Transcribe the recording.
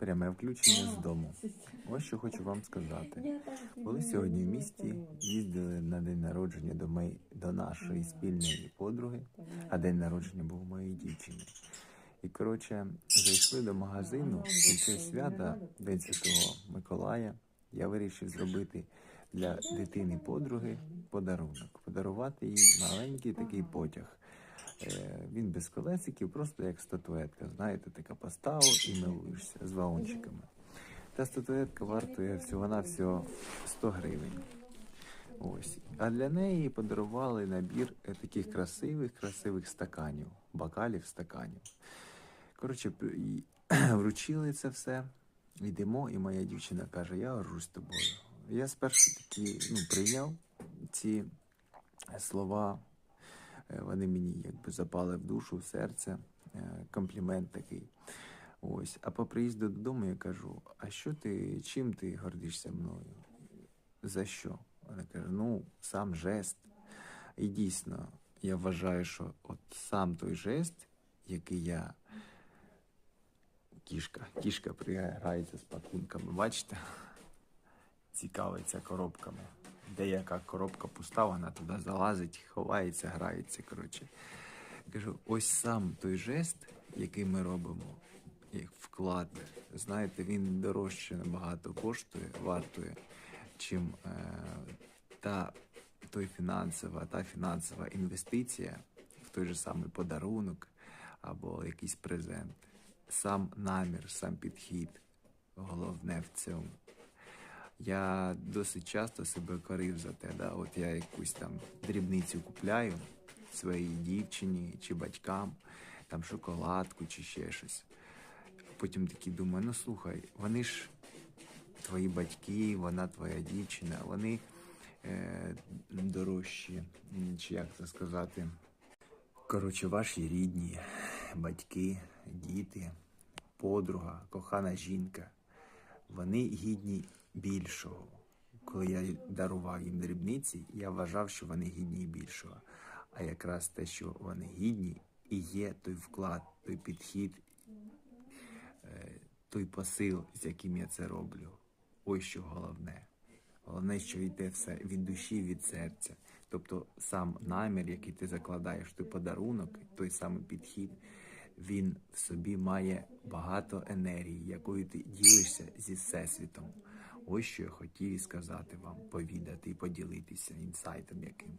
Пряме включення з дому. Ось що хочу вам сказати. Коли сьогодні в місті їздили на день народження до, мої, до нашої спільної подруги, а день народження був моєї дівчини. І коротше, зайшли до магазину, і це свята День Святого Миколая. Я вирішив зробити для дитини подруги подарунок, подарувати їй маленький такий потяг. Е, Він без колесиків, просто як статуетка. Знаєте, така поставив і милуєшся з вагончиками. Та статуетка вартує всього-навсього 100 гривень. Ось. А для неї подарували набір е, таких красивих, красивих стаканів, бокалів, стаканів. Коротше, вручили це все. Йдемо, і моя дівчина каже: Я горжусь тобою. Я спершу такі ну, прийняв ці слова. Е, Вони мені якби запали в душу, в серце. Е, Комплімент такий. Ось. А по приїзду додому я кажу: а що ти, чим ти гордишся мною? За що? Вона каже: ну, сам жест. І дійсно, я вважаю, що от сам той жест, який я. Кішка, кішка приграється з пакунками, бачите? Цікавиться коробками. Деяка коробка пуста, вона туди залазить, ховається, грається. Коротше. Кажу, ось сам той жест, який ми робимо, як вклад, знаєте, він дорожче набагато коштує, вартує, чим е, та той фінансова, та фінансова інвестиція в той же самий подарунок або якийсь презент. Сам намір, сам підхід, головне в цьому. Я досить часто себе корив за те, да? от я якусь там дрібницю купляю своїй дівчині чи батькам, там шоколадку чи ще щось. Потім такий думаю, ну слухай, вони ж твої батьки, вона твоя дівчина, вони е, дорожчі, чи як це сказати. Коротше, ваші рідні, батьки, діти, подруга, кохана жінка, вони гідні більшого. Коли я дарував їм дрібниці, я вважав, що вони гідні більшого. А якраз те, що вони гідні, і є той вклад, той підхід, е, той посил, з яким я це роблю. Ось що головне. Головне, що йде все від душі, від серця. Тобто сам намір, який ти закладаєш, той подарунок, той самий підхід, він в собі має багато енергії, якою ти ділишся зі всесвітом. Ось що я хотів сказати вам, повідати і поділитися інсайтом яким.